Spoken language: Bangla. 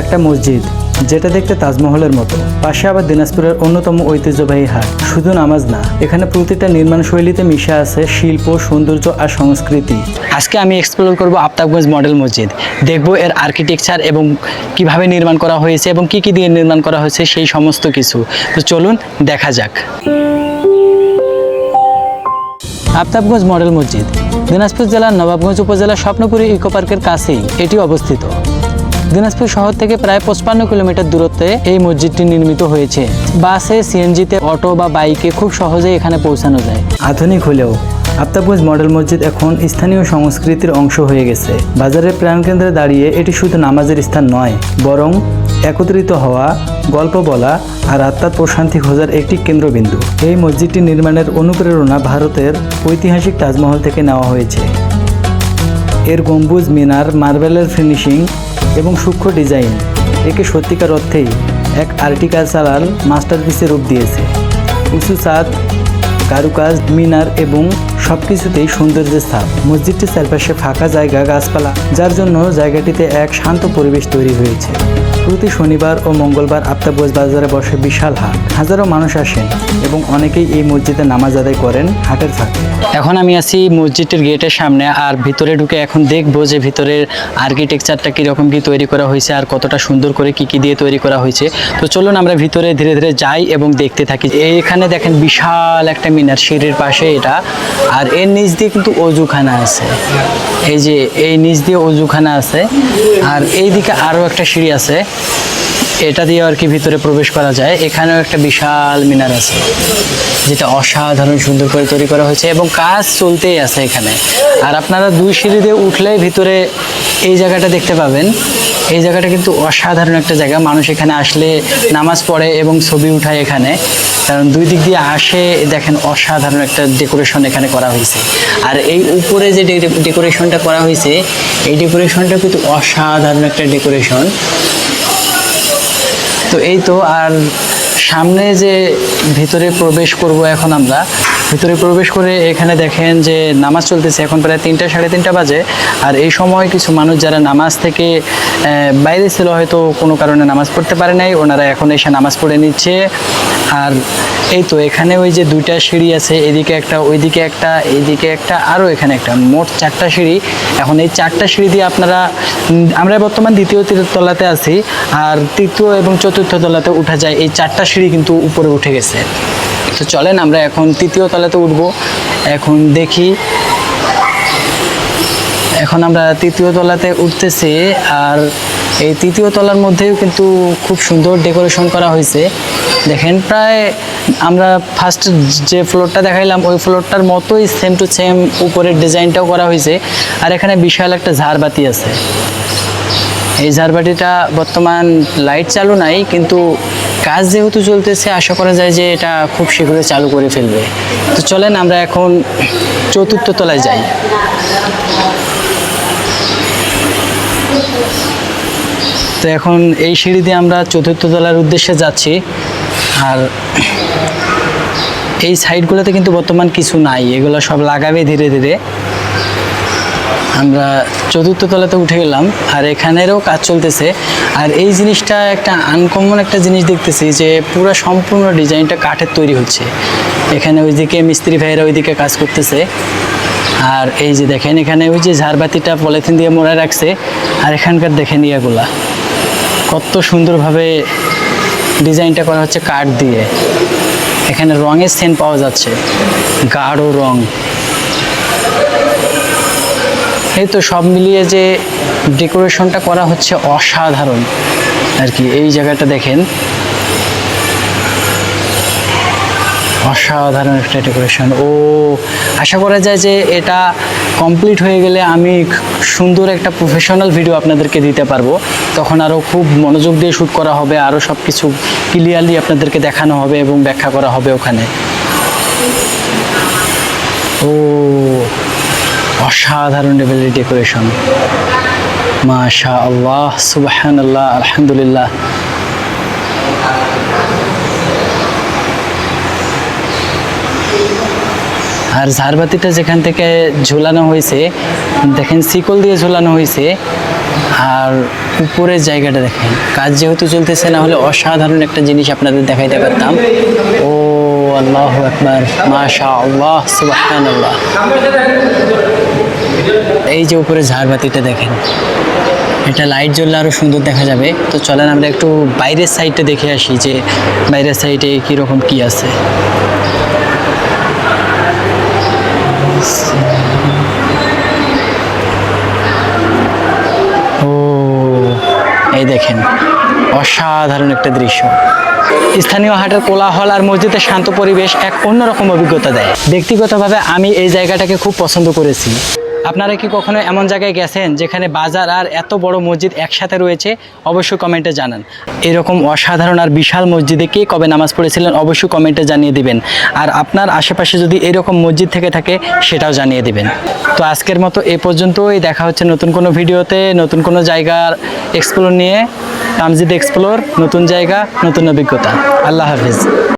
একটা মসজিদ, যেটা দেখতে তাজমহলের মতো। পাশে আবার দিনাজপুরের অন্যতম ঐতিহ্যবাহী হাট। শুধু নামাজ না, এখানে প্রতিটা নির্মাণ শৈলীতে মিশে আছে শিল্প, সৌন্দর্য আর সংস্কৃতি। আজকে আমি এক্সপ্লোর করব আফতাবগঞ্জ মডেল মসজিদ। দেখব এর আর্কিটেকচার এবং কীভাবে নির্মাণ করা হয়েছে এবং কি কি দিয়ে নির্মাণ করা হয়েছে সেই সমস্ত কিছু। তো চলুন, দেখা যাক। আফতাবগঞ্জ মডেল মসজিদ। দিনাজপুর জেলার নবাবগঞ্জ উপজেলার স্বপ্নপুরী ইকো পার্কের কাছেই এটি অবস্থিত। দিনাজপুর শহর থেকে প্রায় পঁচপান্ন কিলোমিটার দূরত্বে এই মসজিদটি নির্মিত হয়েছে। বাসে সিএনজিতে অটো বা বাইকে খুব সহজেই এখানে পৌঁছানো যায়। আধুনিক হলেও আফতাবগঞ্জ মডেল মসজিদ এখন স্থানীয় সংস্কৃতির অংশ হয়ে গেছে। বাজারের প্রাণকেন্দ্রে দাঁড়িয়ে এটি শুধু নামাজের স্থান নয়, বরং একত্রিত হওয়া, গল্প বলা আর আত্মার প্রশান্তি খোঁজার একটি কেন্দ্রবিন্দু। এই মসজিদটি নির্মাণের অনুপ্রেরণা ভারতের ঐতিহাসিক তাজমহল থেকে নেওয়া হয়েছে। এর গম্বুজ, মিনার, মার্বেলের ফিনিশিং এবং সূক্ষ্ম ডিজাইন একে সত্যিকার অর্থেই এক আর্টিকালচারাল মাস্টারপিসে রূপ দিয়েছে। উঁচু ছাদ, কারুকাজ, মিনার এবং সব কিছুতেই সৌন্দর্যের স্থাপ মসজিদটির চারপাশে ফাঁকা জায়গা, গাছপালা, যার জন্য জায়গাটিতে এক শান্ত পরিবেশ তৈরি হয়েছে। প্রতি শনিবার ও মঙ্গলবার আফতাবগঞ্জ বাজারে বসে বিশাল হাট। হাজারো মানুষ আসেন এবং অনেকেই এই মসজিদে নামাজ আদায় করেন হাটের ফাঁকে। এখন আমি আছি মসজিদটির গেটের সামনে, আর ভিতরে ঢুকে এখন দেখব যে ভিতরের আর্কিটেকচারটা কীরকম কি তৈরি করা হয়েছে, আর কতটা সুন্দর করে কি কি দিয়ে তৈরি করা হয়েছে। তো চলুন আমরা ভিতরে ধীরে ধীরে যাই এবং দেখতে থাকি। এখানে দেখেন বিশাল একটা মিনার, সিঁড়ির পাশে এটা। আর এর নিচ দিয়ে কিন্তু অজুখানা আছে। এই যে, এই নিচ দিয়ে অজুখানা আছে। আর এইদিকে আরও একটা সিঁড়ি আছে। এটা দিয়ে আর কি ভিতরে প্রবেশ করা যায়। এখানেও একটা বিশাল মিনার আছে, যেটা অসাধারণ সুন্দর করে তৈরি করা হয়েছে এবং কাজ চলতেই আছে এখানে। আর আপনারা দুই সিঁড়ি দিয়ে উঠলেই ভিতরে এই জায়গাটা দেখতে পাবেন। এই জায়গাটা কিন্তু অসাধারণ একটা জায়গা। মানুষ এখানে আসলে নামাজ পড়ে এবং ছবি উঠায় এখানে। কারণ দুই দিক দিয়ে আসে, দেখেন অসাধারণ একটা ডেকোরেশন এখানে করা হয়েছে। আর এই উপরে যে ডেকোরেশনটা করা হয়েছে, এই ডেকোরেশনটা কিন্তু অসাধারণ একটা ডেকোরেশন। তো এই তো আর সামনে যে ভিতরে প্রবেশ করব এখন আমরা ভিতরে প্রবেশ করে এখানে দেখেন যে নামাজ চলতেছে এখন প্রায় তিনটা, সাড়ে তিনটা বাজে। আর এই সময় কিছু মানুষ যারা নামাজ থেকে বাইরে ছিল হয়তো কোনো কারণে নামাজ পড়তে পারে নাই, ওনারা এখন এসে নামাজ পড়ে নিচ্ছে। আর এই তো এখানে ওই যে দুইটা সিঁড়ি আছে, এদিকে একটা, ওইদিকে একটা এইদিকে একটা আরও এখানে একটা, মোট চারটা সিঁড়ি। এখন এই চারটা সিঁড়ি দিয়ে আপনারা, আমরা বর্তমান দ্বিতীয় তলাতে আছি, আর তৃতীয় এবং চতুর্থ তলাতে উঠা যায়, এই চারটা সিঁড়ি কিন্তু উপরে উঠে গেছে। তো চলেন, আমরা এখন তৃতীয় তলাতে উঠবো। এখন দেখি, এখন আমরা তৃতীয় তলাতে উঠতেছি আর এই তৃতীয় তলার মধ্যেও কিন্তু খুব সুন্দর ডেকোরেশন করা হয়েছে। দেখেন, প্রায় আমরা ফার্স্ট যে ফ্লোরটা দেখাইলাম, ওই ফ্লোরটার মতোই সেম টু সেম উপরের ডিজাইনটাও করা হয়েছে। আর এখানে বিশাল একটা ঝাড়বাতি আছে। এই ঝাড়বাতিটা বর্তমান লাইট চালু নাই, কিন্তু কাজ যেহেতু চলতেছে, আশা করা যায় যে এটা খুব শীঘ্রই চালু করে ফেলবে। তো চলেন আমরা এখন চতুর্থ তলায় যাই। তো এখন এই সিঁড়ি দিয়ে আমরা চতুর্থ তলার উদ্দেশ্যে যাচ্ছি। আর এই সাইডগুলোতে কিন্তু বর্তমান কিছু নাই, এগুলো সব লাগাবে ধীরে ধীরে। আমরা চতুর্থ তলাতে উঠে গেলাম, আর এখানেরও কাজ চলতেছে। আর এই জিনিসটা একটা আনকমন একটা জিনিস দেখতেছি যে পুরো সম্পূর্ণ ডিজাইনটা কাঠের তৈরি হচ্ছে। এখানে ওইদিকে মিস্ত্রি ভাইয়েরা ওইদিকে কাজ করতেছে। আর এই যে দেখেন, এখানে ওই যে ঝাড়বাতিটা পলিথিন দিয়ে মোড়া রাখছে, আর এখানকার দেখেন ইয়াগুলা। কত সুন্দরভাবে ডিজাইনটা করা হচ্ছে কাঠ দিয়ে। এখানে রঙের সেন্ট পাওয়া যাচ্ছে। গাঢ় রং। এই তো সব মিলিয়ে যে ডেকোরেশনটা করা হচ্ছে অসাধারণ। আর কি, এই জায়গাটা দেখেন। অসাধারণ একটা ডেকোরেশন। ও, আশা করা যায় যে এটা কমপ্লিট হয়ে গেলে আমি সুন্দর একটা প্রফেশনাল ভিডিও আপনাদেরকে দিতে পারব। তখন আরও খুব মনোযোগ দিয়ে শ্যুট করা হবে আরও সব কিছু ক্লিয়ারলি আপনাদেরকে দেখানো হবে এবং ব্যাখ্যা করা হবে ওখানে। ও অসাধারণ লেভেলের ডেকোরেশন মাশা আল্লাহ সুবাহান আল্লাহ আলহামদুলিল্লাহ। আর ঝাড়বাতিটা যেখান থেকে ঝুলানো হয়েছে, দেখেন শিকল দিয়ে ঝুলানো হয়েছে, আর উপরের জায়গাটা দেখেন। কাজ যেহেতু চলতেছে, না হলে অসাধারণ একটা জিনিস আপনাদের দেখাইতে পারতাম। ও আল্লাহ আকবার মাশা আল্লাহ সুবাহান আল্লাহ এই যে উপরে ঝাড়বাতিটা দেখেন। এটা লাইট জ্বললে আরও সুন্দর দেখা যাবে। তো চলেন আমরা একটু বাইরের সাইডটা দেখে আসি যে বাইরের সাইডে কীরকম কী আছে। ও, এই দেখেন, অসাধারণ একটা দৃশ্য। স্থানীয় হাটের কোলাহল আর মসজিদের শান্ত পরিবেশ এক অন্যরকম অভিজ্ঞতা দেয়। ব্যক্তিগতভাবে আমি এই জায়গাটাকে খুব পছন্দ করেছি। আপনারা কি কখনো এমন জায়গায় গেছেন যেখানে বাজার আর এত বড় মসজিদ একসাথে রয়েছে? অবশ্যই কমেন্টে জানান। এরকম অসাধারণ আর বিশাল মসজিদে কে কবে নামাজ পড়েছিলেন অবশ্যই কমেন্টে জানিয়ে দিবেন। আর আপনার আশেপাশে যদি এরকম মসজিদ থেকে থাকে, সেটাও জানিয়ে দিবেন। তো আজকের মতো এ পর্যন্তই। দেখা হচ্ছে নতুন কোনো ভিডিওতে, নতুন কোনো জায়গার এক্সপ্লোর নিয়ে। তামজিদ এক্সপ্লোর নতুন জায়গা, নতুন অভিজ্ঞতা। আল্লাহ হাফিজ।